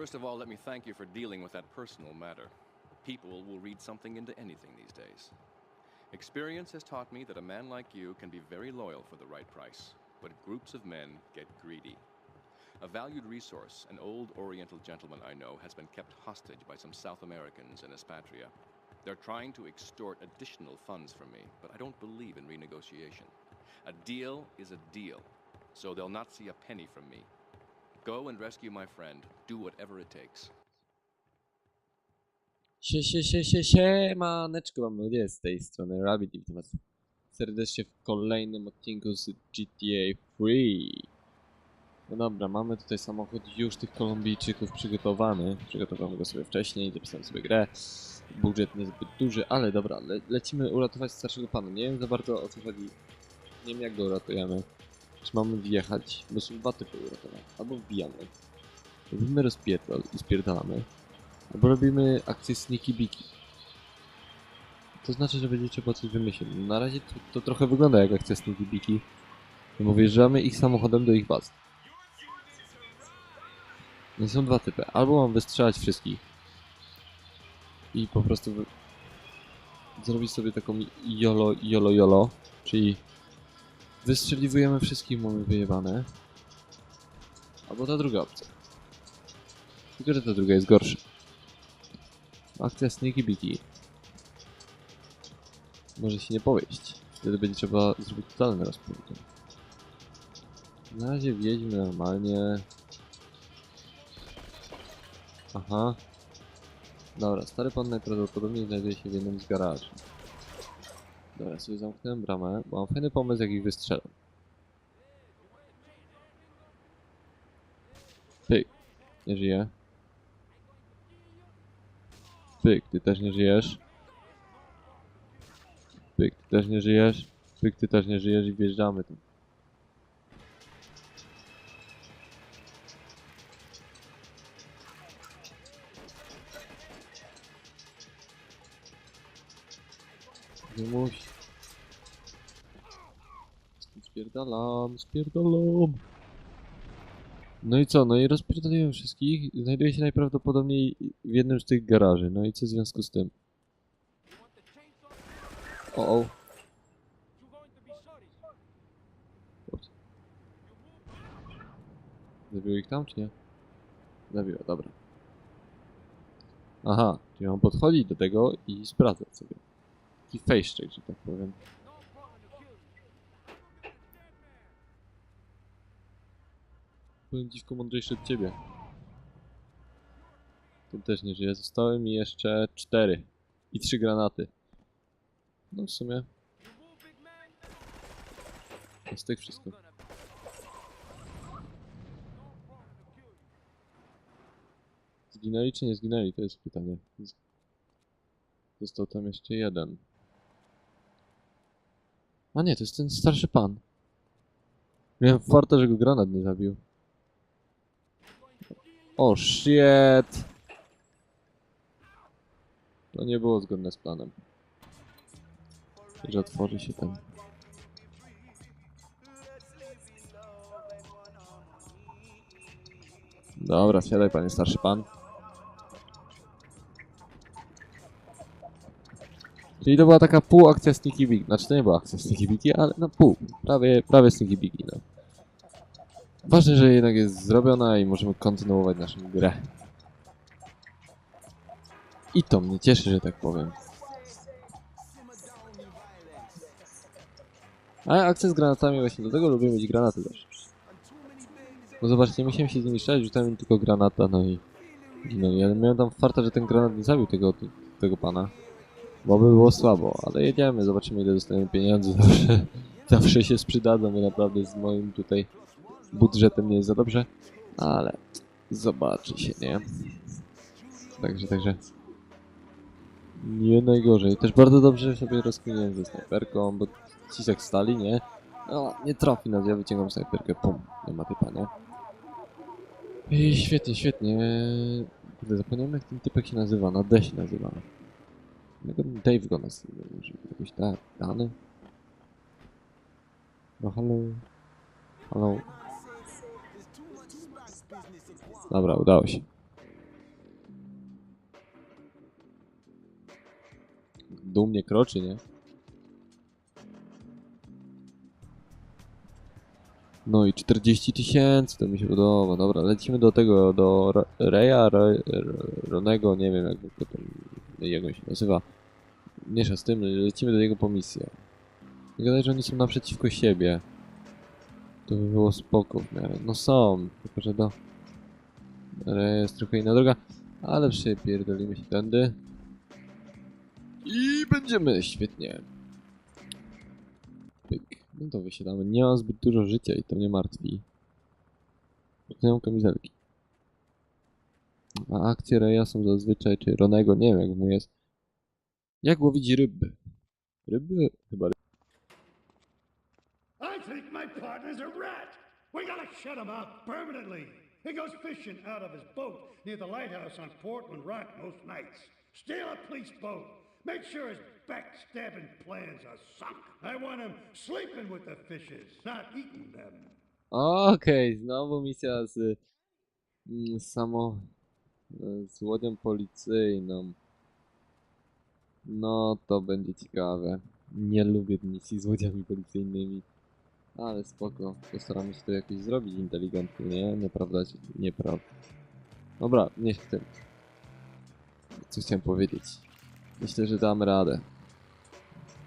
First of all, let me thank you for dealing with that personal matter. People will read something into anything these days. Experience has taught me that a man like you can be very loyal for the right price, but groups of men get greedy. A valued resource, an old Oriental gentleman I know, has been kept hostage by some South Americans in Espatria. They're trying to extort additional funds from me, but I don't believe in renegotiation. A deal is a deal, so they'll not see a penny from me. Go and rescue my friend. Do whatever it takes. Sie, sie, sie, sie, siemaneczko, mam ludzie z tej strony Rabbit i witam was serdecznie w kolejnym odcinku z GTA 3. No dobra, mamy tutaj samochód już tych Kolumbijczyków przygotowany. Przygotowałem go sobie wcześniej, zapisałem sobie grę. Budżet niezbyt duży, ale dobra, le lecimy uratować starszego pana. Nie wiem za bardzo o co chodzi. Nie wiem jak go uratujemy. Czy mamy wjechać? Bo są dwa typy uratowania. Albo wbijamy. Robimy rozpierdol i spierdalamy. Albo robimy akcję Sneaky Biki. To znaczy, że będzie trzeba coś wymyślić. Na razie to, to trochę wygląda jak akcja Sneaky Biki. Bo wjeżdżamy ich samochodem do ich baz. No są dwa typy. Albo mam wystrzelać wszystkich i po prostu zrobić sobie taką jolo, jolo, jolo, czyli wystrzeliwujemy wszystkich, mamy wyjebane. Albo ta druga opcja. Tylko, że ta druga jest gorsza. Akcja Sneaky Biki. Może się nie powieść. Wtedy będzie trzeba zrobić totalny rozpęd. Na razie wjedźmy normalnie. Aha. Dobra, stary pan najprawdopodobniej znajduje się w jednym z garaży. Dobra, sobie zamknąłem bramę, mam fajny pomysł jak ich wystrzelam. Pyk. Nie żyje. Pyk, ty też nie żyjesz. Pyk, ty też nie żyjesz. Pyk, ty też nie żyjesz i wjeżdżamy tu. Musi. Spierdalam, spierdalam. No i co? No i rozpierdoliłem wszystkich. Znajduje się najprawdopodobniej w jednym z tych garaży. No i co w związku z tym? O, o. Zabiło ich tam, czy nie? Zabiło, dobra. Aha, czyli mam podchodzić do tego i sprawdzać sobie. Taki check, że tak powiem. Byłem dziwko mądrzejszy od ciebie. Ten też nie żyje. Zostały mi jeszcze cztery. I trzy granaty. No w sumie. Z tych wszystko. Zginęli czy nie zginęli? To jest pytanie. Został tam jeszcze jeden. A nie, to jest ten starszy pan. Miałem farta, że go granat nie zabił. O shit! To nie było zgodne z planem. Że otworzy się ten. Dobra, siadaj panie starszy pan. Czyli to była taka pół akcja Sneaky Big. Znaczy to nie była akcja Sneaky Bigi, ale no pół. Prawie, prawie Sneaky Bigi, no. Ważne, że jednak jest zrobiona i możemy kontynuować naszą grę. I to mnie cieszy, że tak powiem. A akcja z granatami właśnie, do tego lubię mieć granaty też. No zobaczcie, musiałem się z nimi strzelać, rzucałem tylko granata, no i... No i ja miałem tam farta, że ten granat nie zabił tego, tego pana. Bo by było słabo, ale jedziemy, zobaczymy ile dostaniemy pieniędzy, zawsze, zawsze się przydadzą, bo naprawdę z moim tutaj budżetem nie jest za dobrze, ale zobaczy się, nie? Także, także nie najgorzej. Też bardzo dobrze sobie rozkminiłem ze snajperką, bo ci jak stali, nie? No, nie trafi nas, ja wyciągam snajperkę, pum, nie ma typa, nie? I świetnie, świetnie. Kurde, zapomniałem jak ten typek się nazywa, na D się nazywa. Dave go nas jakoś tak, dany. No halo. Halo. Dobra, udało się. Dumnie kroczy, nie? No i 40 tysięcy, to mi się podoba. Dobra, lecimy do tego, do Reya, Ronego, nie wiem jak to jak on się nazywa. Miesza z tym, lecimy do niego po misję. Że oni są naprzeciwko siebie. To by było spoko w miarę. No są, tylko że do... Jest trochę inna droga, ale przypierdolimy się tędy. I będziemy, świetnie. Pyk. No to wysiadamy. Nie mam zbyt dużo życia i to mnie martwi. Nie mam kamizelki. A akcje Reja są zazwyczaj, czy Ronego, nie wiem jak mu jest. Jak łowić ryby? Ryby? Chyba ryby. I think my partner's a rat. We gotta shut him out permanently. He goes fishing out of his boat near the lighthouse on Portland Rock most nights. Steal a police boat. Make sure his backstabbing plans are sunk. I want him sleeping with the fishes, not eating them. Okej, znowu misja z, mm, z samo z łodzią policyjną. No to będzie ciekawe. Nie lubię misji z łodziami policyjnymi. Ale spoko. Postaramy się to jakoś zrobić inteligentnie, nie? Nieprawda? Nieprawda. Dobra, nie w tym. Co chciałem powiedzieć? Myślę, że damy radę.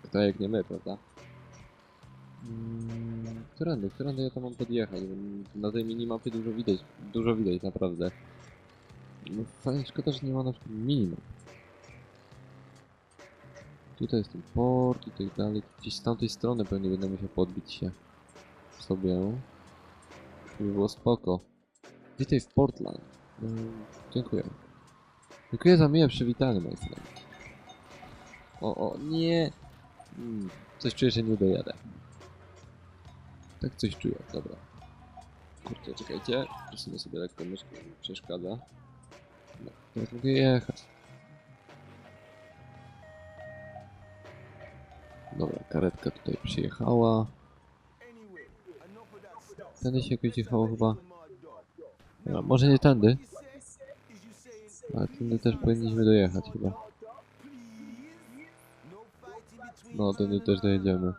Kto jak nie my, prawda? Mm, Którędy, którędy ja tam mam podjechać? Na tej minimapie dużo widać, dużo widać naprawdę. No szkoda, że nie ma na przykład minimap. Tutaj jest ten port i tak dalej. Gdzieś z tamtej strony pewnie będę musiał podbić się sobie. By było spoko. Witaj w Portland. Mm, dziękuję. Dziękuję za miłe przywitanie, majster. O, o, nie! Mm, coś czuję, że nie dojadę. Tak coś czuję, dobra. Kurczę, czekajcie. Przesunę sobie lekko myszkę, przeszkadza. No, teraz mogę jechać. Dobra, karetka tutaj przyjechała. Tędy się jakoś jechało chyba. Dobra, może nie tędy. Ale tędy też powinniśmy dojechać chyba. No, tędy też dojedziemy.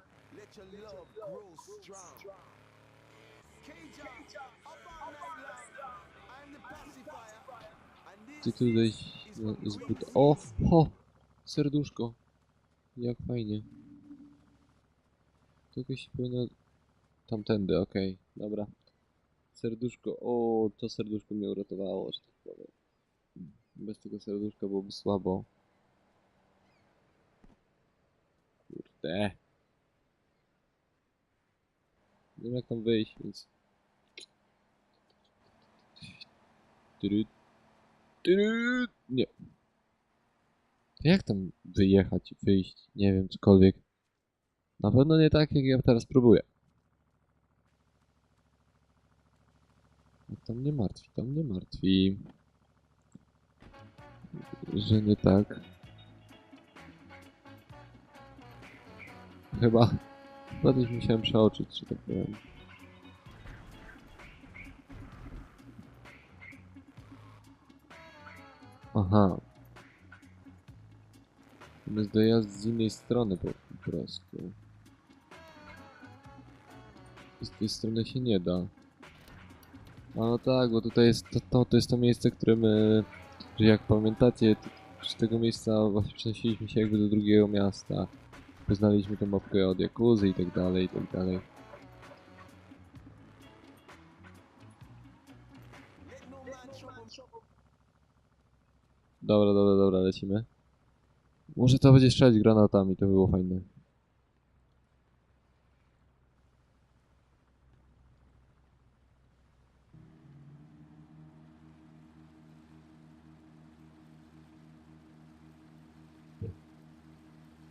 Ty tutaj no, zbyt... O! Ho! Serduszko! Jak fajnie. Tylko się powinno... Tamtędy, okej, dobra. Serduszko, o, to serduszko mnie uratowało, że tak powiem. Bez tego serduszka byłoby słabo. Kurde. Nie wiem jak tam wyjść, więc... Tyry, nie. Jak tam wyjechać, wyjść, nie wiem, cokolwiek. Na pewno nie tak, jak ja teraz próbuję. No To mnie martwi, to mnie martwi. Że nie tak. Chyba... Coś musiałem przeoczyć, że tak powiem. Aha. Jest dojazd z innej strony po, prostu. Z tej strony się nie da. A no tak, bo tutaj jest to, to, to jest to miejsce, które my, że jak pamiętacie, z tego miejsca właśnie przenosiliśmy się jakby do drugiego miasta. Poznaliśmy tą mapkę od Jakuzy i tak dalej, i tak dalej. Dobra, dobra, dobra, lecimy. Może to będzie strzelać granatami, to by było fajne.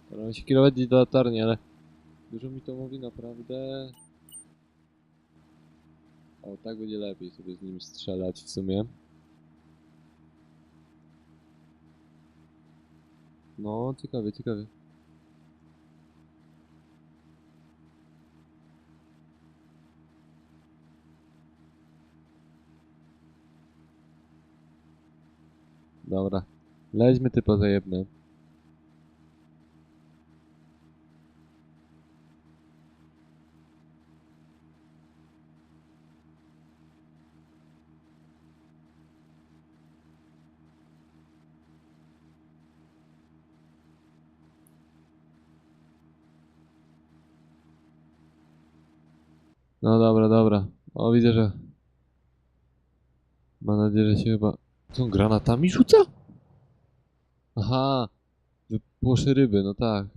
Staram się kierować do latarni, ale dużo mi to mówi naprawdę. O, tak będzie lepiej sobie z nim strzelać w sumie. No, ciekawie, ciekawie. Dobra. Leźmy typa zajebne. No dobra, dobra. O, widzę, że... Mam nadzieję, że się chyba... Co, granatami rzuca? Aha! Wypłoszy ryby, no tak.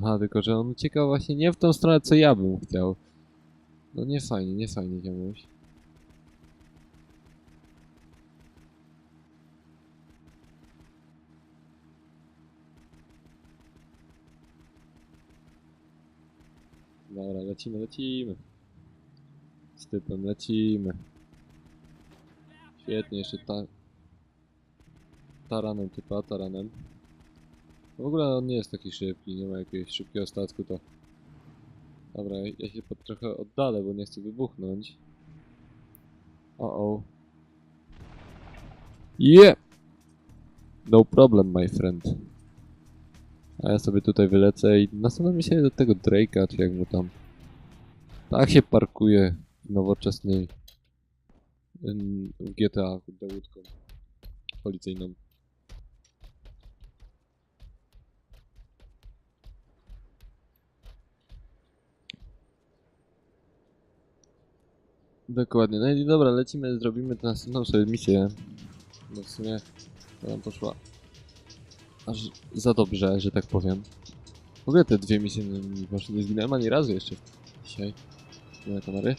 Aha, tylko że on uciekał właśnie nie w tą stronę, co ja bym chciał. No nie fajnie, nie fajnie, ziomuś. Dobra, lecimy, lecimy. Z typem lecimy. Świetnie, jeszcze ta... Taranem typa, taranem. W ogóle on nie jest taki szybki, nie ma jakiegoś szybkiego statku, to... Dobra, ja się pod trochę oddalę, bo nie chcę wybuchnąć. O o. Yeah! No problem, my friend. A ja sobie tutaj wylecę i nastanowię się do tego Drake'a, czy jak mu tam. Tak się parkuje w nowoczesnej w GTA kurde, łódką policyjną. Dokładnie, no i dobra, lecimy, zrobimy tę następną sobie misję. No w sumie to nam poszła aż za dobrze, że tak powiem. W ogóle te dwie misje mi poszły, nie zginąłem ani razu jeszcze dzisiaj. Na kamery.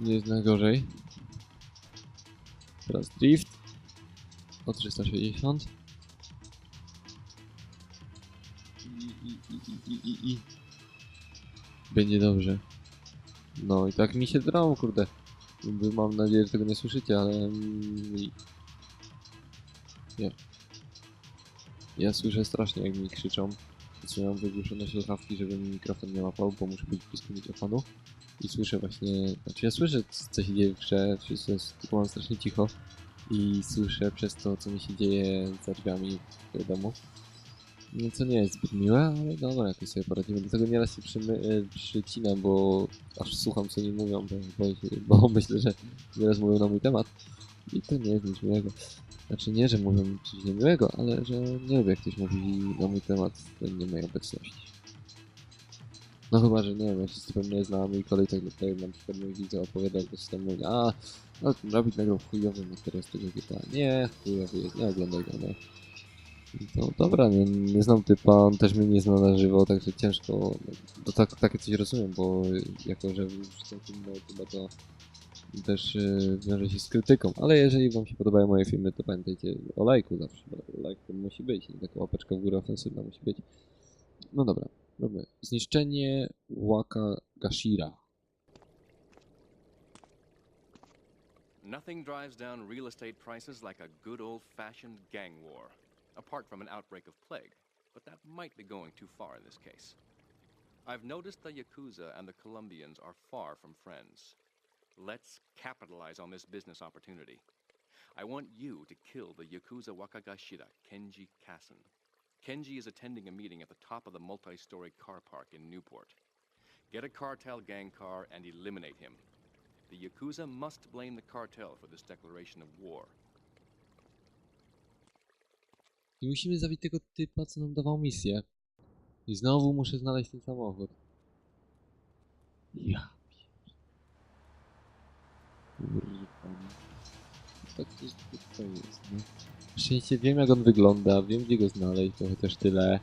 Nie jest najgorzej. Teraz drift. O 360. I, i, i, i. Będzie dobrze. No i tak mi się drą, kurde. Mam nadzieję, że tego nie słyszycie, ale... Nie. Ja słyszę strasznie, jak mi krzyczą. Trzymam wygłuszone słuchawki, żeby mi mikrofon nie łapał, bo muszę być blisko mikrofonu. I słyszę właśnie... Znaczy ja słyszę, co się dzieje w grze, wszystko jest tylko mam strasznie cicho. I słyszę przez to, co mi się dzieje za drzwiami w domu. No co nie jest zbyt miłe, ale dobra, jakoś sobie poradzimy. Dlatego nieraz się e, przycinam, bo aż słucham co oni mówią, bo, bo, bo myślę, że nieraz mówią na mój temat. I to nie jest nic miłego. Znaczy nie, że mówią coś niemiłego, ale że nie lubię jak ktoś mówi na mój temat w nie mojej obecności. No chyba, że nie wiem, ja się z tym nie znam i kolej tak tutaj na przykład mój widzę opowiada, się tam mówi, a, no robić nagrał chujowy materiał z tego GTA. Nie, chujowy jest, nie oglądaj go, no. No dobra, nie, nie znam typa, on też mnie nie zna na żywo, także ciężko, no, to tak, takie coś rozumiem, bo jako, że wrzucam film na YouTube, to też yy, wiąże się z krytyką, ale jeżeli wam się podobają moje filmy, to pamiętajcie o lajku zawsze, bo lajk to musi być, taka łapeczka w górę ofensywna musi być. No dobra, robimy. Zniszczenie Waka Gashira. Nothing drives down real estate prices like a good old fashioned gang war, apart from an outbreak of plague. But that might be going too far in this case. I've noticed the Yakuza and the Colombians are far from friends. Let's capitalize on this business opportunity. I want you to kill the Yakuza Wakagashira, Kenji Kassen. Kenji is attending a meeting at the top of the multi story car park in Newport. Get a cartel gang car and eliminate him. The Yakuza must blame the cartel for this declaration of war. I musimy zabić tego typa, co nam dawał misję. I znowu muszę znaleźć ten samochód. Ja. Tak to jest, no. Szczęście wiem jak on wygląda, wiem gdzie go znaleźć, to chociaż tyle.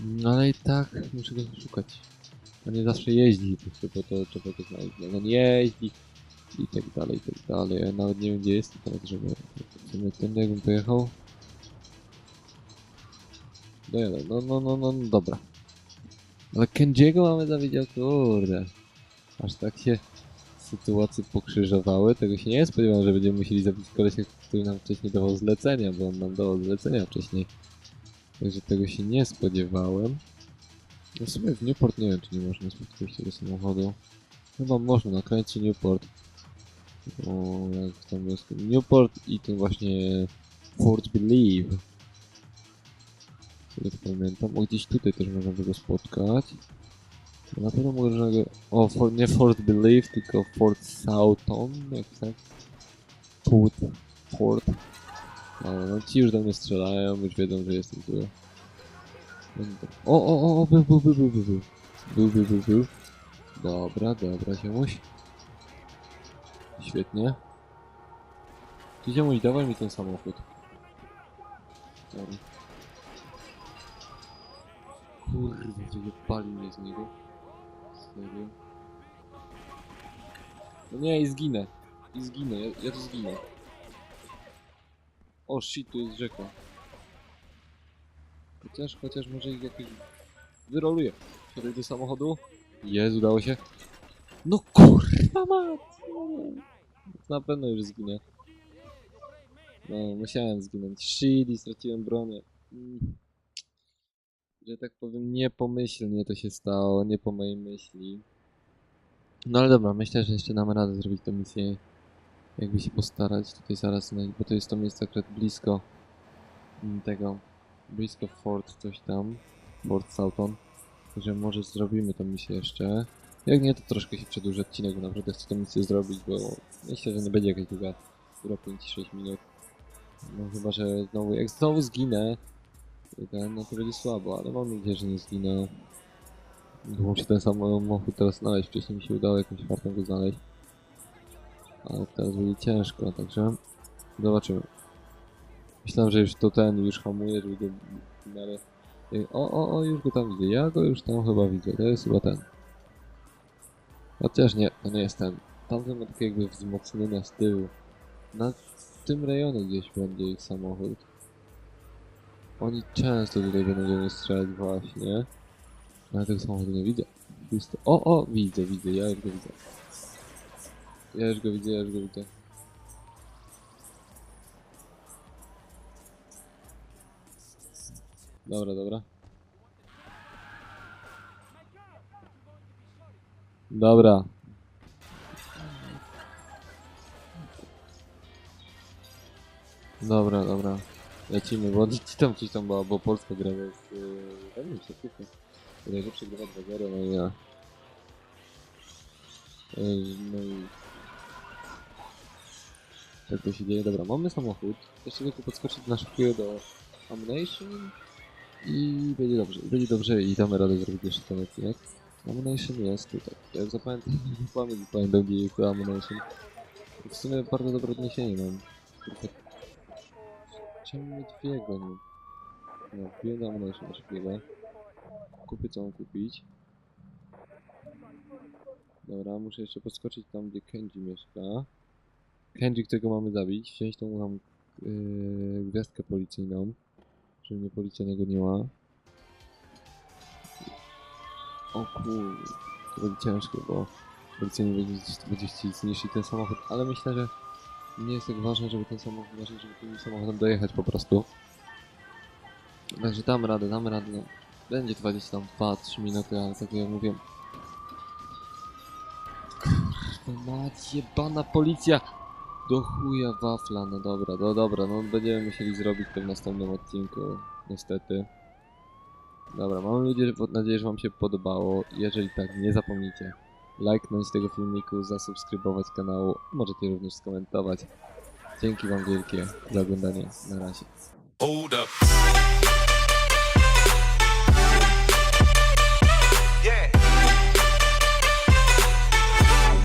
No ale i tak muszę go szukać. On nie zawsze jeździ, po to trzeba go znaleźć. Jak on jeździ i tak dalej, i tak dalej. Ja nawet nie wiem gdzie jest teraz, żeby... W sumie ten jakbym pojechał. Dojadę, no, no, no, no, no, dobra. Ale Kenjiego mamy o kurde. Aż tak się sytuacje pokrzyżowały, tego się nie spodziewałem, że będziemy musieli zabić kolesia, który nam wcześniej dawał zlecenia, bo on nam dawał zlecenia wcześniej. Także tego się nie spodziewałem. No w sumie w Newport nie wiem, czy nie można spotkać tego samochodu. Chyba można, na krańcu Newport. O, jak tam jest Newport i ten właśnie Fort Believe. Co pamiętam. O, gdzieś tutaj też można by go spotkać. Na pewno można go... O, for, nie Fort Belief, tylko Fort Soughton, jak tak? Put, Fort. No, no ci już do mnie strzelają, już wiedzą, że jestem tu. O, o, o, o, był, był, był, był, był, był. Był, był, był, był. Dobra, dobra, ziomuś. Świetnie. Ty ziomuś, dawaj mi ten samochód. Dobra. Kurwa, wyjebali mnie z niego. Serio? No nie, i zginę. I zginę, ja, ja tu zginę. O shit, tu jest rzeka. Chociaż, chociaż może ich jakoś wyroluję. Wsiadaj do samochodu. Jest, udało się. No kurwa mać! no nie. Na pewno już zginę. No, musiałem zginąć. Shit, i straciłem bronię. Mm. Że tak powiem, niepomyślnie to się stało, nie po mojej myśli. No ale dobra, myślę, że jeszcze damy radę zrobić tę misję. Jakby się postarać tutaj zaraz znaleźć, bo to jest to miejsce akurat blisko mm, tego, blisko Fort coś tam, Fort Soughton. Także może zrobimy tę misję jeszcze. Jak nie, to troszkę się przedłuży odcinek, bo naprawdę chcę tę misję zrobić, bo myślę, że nie będzie jakaś długa, która 5-6 minut. No chyba, że znowu, jak znowu zginę, ten, no to będzie słabo, ale mam nadzieję, że nie zginę. Bo Muszę ten samochód teraz znaleźć, wcześniej mi się udało jakimś fartem go znaleźć. Ale teraz będzie ciężko, także zobaczymy. Myślałem, że już to ten, już hamuje, żeby go w O, o, o, już go tam widzę, ja go już tam chyba widzę, to jest chyba ten. Chociaż nie, to nie jest ten. Tamten ma takie jakby wzmocnienia z tyłu. Na tym rejonie gdzieś będzie ich samochód. Oni często tutaj będą do mnie strzelać właśnie. Ale tego samochodu nie widzę. Pusto. O, o, widzę, widzę, ja już go widzę. Ja już go widzę, ja już go widzę. Dobra, dobra. Dobra. Dobra, dobra. Lecimy, bo ci tam coś tam była, bo Polska gra. Yy, pewnie się tylko. Bodajże przegrywa 2-0, no i ja. Yy, no i... Tak to się dzieje. Dobra, mamy samochód. Jeszcze tylko podskoczyć na szybkiego do Ammunition i będzie dobrze. Będzie dobrze i damy radę zrobić jeszcze ten odcinek. Ammunition jest tutaj. Ja zapamiętam, nie pamięć pamiętam gdzie jest to Ammunition. W sumie bardzo dobre odniesienie mam. Tylko... Czemu dwie no? No, Ammunition szybkiego. Kupię co mam kupić. Dobra, muszę jeszcze podskoczyć tam, gdzie Kenji mieszka. Kenji, którego mamy zabić, wziąć tą tam yy, gwiazdkę policyjną, żeby mnie policja nie goniła. O to będzie ciężko, bo policja nie będzie, będzie chcieli zniszczyć ten samochód, ale myślę, że nie jest tak ważne, żeby ten samochód, ważne, żeby tym samochodem dojechać po prostu. Także damy radę, damy radę. No. Będzie trwać gdzieś tam 2-3 minuty, ale tak jak mówię. Kurwa mać, jebana policja! Do chuja wafla, no dobra, no dobra, no będziemy musieli zrobić to w następnym odcinku, niestety. Dobra, mam nadzieję, że wam się podobało. Jeżeli tak, nie zapomnijcie lajknąć tego filmiku, zasubskrybować kanału, możecie również skomentować. Dzięki wam wielkie za oglądanie, na razie.